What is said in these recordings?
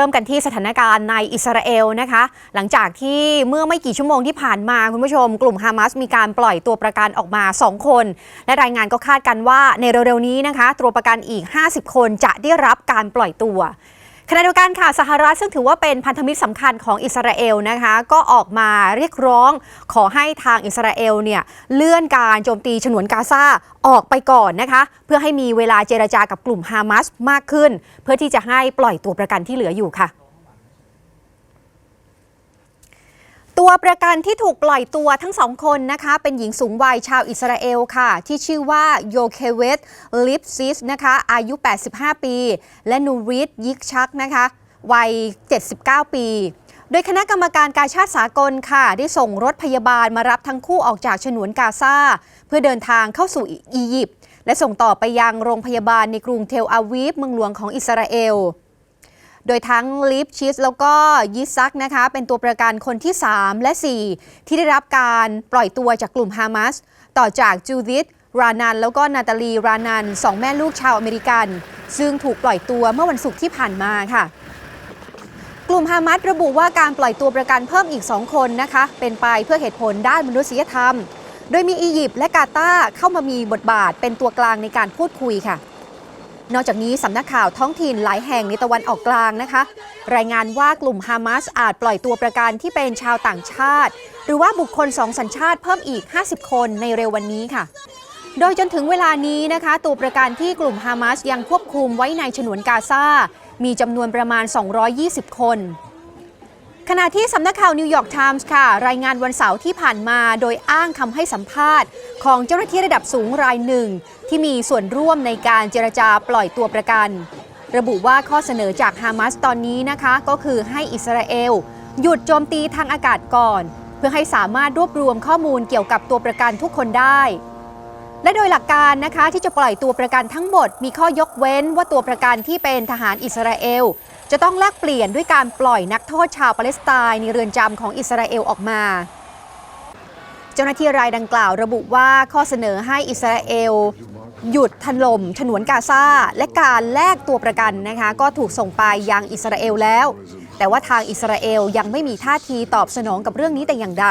ริ่มกันที่สถานการณ์ในอิสราเอลนะคะ หลังจากที่เมื่อไม่กี่ชั่วโมงที่ผ่านมาคุณผู้ชม กลุ่มฮามาสมีการปล่อยตัวประกันออกมา 2 คน และรายงานก็คาดกันว่าในเร็วๆนี้นะคะ ตัวประกันอีก 50 คนจะได้รับการปล่อยตัว ขณะเดียวกันค่ะสหรัฐซึ่งถือว่าเป็นพันธมิตรสำคัญของอิสราเอลนะคะก็ออกมาเรียกร้องขอให้ทางอิสราเอลเนี่ยเลื่อนการโจมตีฉนวนกาซาออกไปก่อนนะคะ เพื่อให้มีเวลาเจรจากับกลุ่มฮามาสมากขึ้น เพื่อที่จะให้ปล่อยตัวประกันที่เหลืออยู่ค่ะ ตัวประกันที่ถูกปล่อยตัวทั้งสองคนนะคะ เป็นหญิงสูงวัยชาวอิสราเอลค่ะ ที่ชื่อว่าโยเคเวตลิปซิสนะคะอายุ 85 ปี และนูริตยิกชักนะคะวัย 79 ปี โดยคณะกรรมการการชาติสากลค่ะ ได้ส่งรถพยาบาลมารับทั้งคู่ออกจากฉนวนกาซาเพื่อเดินทางเข้าสู่อียิปต์และส่งต่อไปยังโรงพยาบาลในกรุงเทลอาวีฟเมืองหลวงของอิสราเอล โดยทั้งลิฟชิสแล้วก็ยิซักนะคะ เป็นตัวประกันคนที่ 3 และ 4 ที่ได้รับการปล่อยตัวจากกลุ่มฮามาสต่อจากจูดิธรานันแล้วก็นาตาลีรานันสองแม่ลูกชาวอเมริกัน ซึ่งถูกปล่อยตัวเมื่อวันศุกร์ที่ผ่านมาค่ะ กลุ่มฮามาสระบุว่าการปล่อยตัวประกันเพิ่มอีก 2 คนนะคะ เป็นไปเพื่อเหตุผลด้านมนุษยธรรม โดยมีอียิปต์และกาตาร์เข้ามามีบทบาทเป็นตัวกลางในการพูดคุยค่ะ นอกจากนี้สำนักข่าวท้องถิ่นหลายแห่งในตะวันออกกลางนะคะ รายงานว่ากลุ่มฮามาสอาจปล่อยตัวประกันที่เป็นชาวต่างชาติ หรือว่าบุคคลสองสัญชาติเพิ่มอีก 50 คนในเร็ววันนี้ค่ะ โดยจนถึงเวลานี้นะคะ ตัวประกันที่กลุ่มฮามาสยังควบคุมไว้ในฉนวนกาซา มีจำนวนประมาณ 220 คน ขณะที่สำนักข่าวนิวยอร์กไทมส์ค่ะ รายงานวันเสาร์ที่ผ่านมาโดยอ้างคำให้สัมภาษณ์ ของเจ้าหน้าที่ระดับสูงรายหนึ่ง ที่มีส่วนร่วมในการเจรจาปล่อยตัวประกัน ระบุว่าข้อเสนอจากฮามาสตอนนี้นะคะ ก็คือให้อิสราเอล หยุดโจมตีทางอากาศก่อน เพื่อให้สามารถรวบรวมข้อมูลเกี่ยวกับตัวประกันทุกคนได้ และโดยหลักการนะคะที่จะปล่อยตัวประกันทั้งหมด มีข้อยกเว้นว่าตัวประกันที่เป็นทหารอิสราเอล จะต้องแลกเปลี่ยนด้วยการปล่อยนักโทษชาวปาเลสไตน์ในเรือนจำของอิสราเอลออกมา เจ้าหน้าที่รายดังกล่าวระบุว่าข้อเสนอให้อิสราเอล หยุดถล่มฉนวนกาซาและการแลกตัวประกันนะคะก็ถูกส่งไปยังอิสราเอลแล้ว แต่ว่าทางอิสราเอลยังไม่มีท่าทีตอบสนองกับเรื่องนี้แต่อย่างใด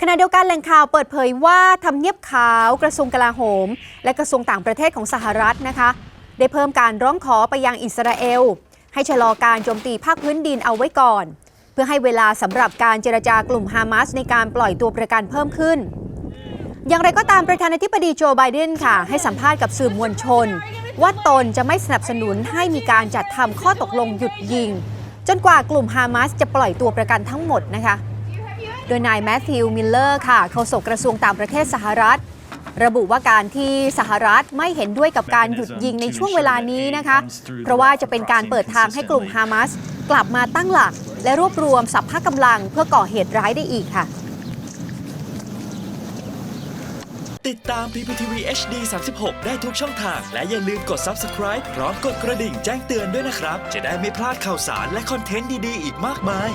ขณะเดียวกันแหล่งข่าวเปิดเผยว่าทำเนียบขาวกระทรวงกลาโหม และกระทรวงต่างประเทศของสหรัฐนะคะ ได้เพิ่มการร้องขอไปยังอิสราเอล ให้ชะลอการโจมตีภาคพื้นดินเอาไว้ก่อน เพื่อให้เวลาสำหรับการเจรจากลุ่มฮามาสในการปล่อยตัวประกันเพิ่มขึ้น อย่างไรก็ตามประธานาธิบดีโจไบเดนค่ะ ให้สัมภาษณ์กับสื่อมวลชน ว่าตนจะไม่สนับสนุนให้มีการจัดทำข้อตกลงหยุดยิง จนกว่ากลุ่มฮามาสจะปล่อยตัวประกันทั้งหมดนะคะ โดยนายแมทธิวมิลเลอร์ค่ะโฆษกกระทรวงต่างประเทศสหรัฐ ระบุว่าการที่สหรัฐไม่เห็นด้วยกับการหยุดยิงในช่วงเวลานี้นะคะ เพราะว่าจะเป็นการเปิดทางให้กลุ่มฮามาสกลับมาตั้งหลัก และรวบรวมสัพพะกำลังเพื่อก่อเหตุร้ายได้อีกค่ะ ติดตาม PPTV HD 36 ได้ทุกช่องทาง และอย่าลืมกด Subscribe พร้อมกดกระดิ่งแจ้งเตือนด้วยนะครับ จะได้ไม่พลาดข่าวสารและคอนเทนต์ดี ๆ อีกมากมาย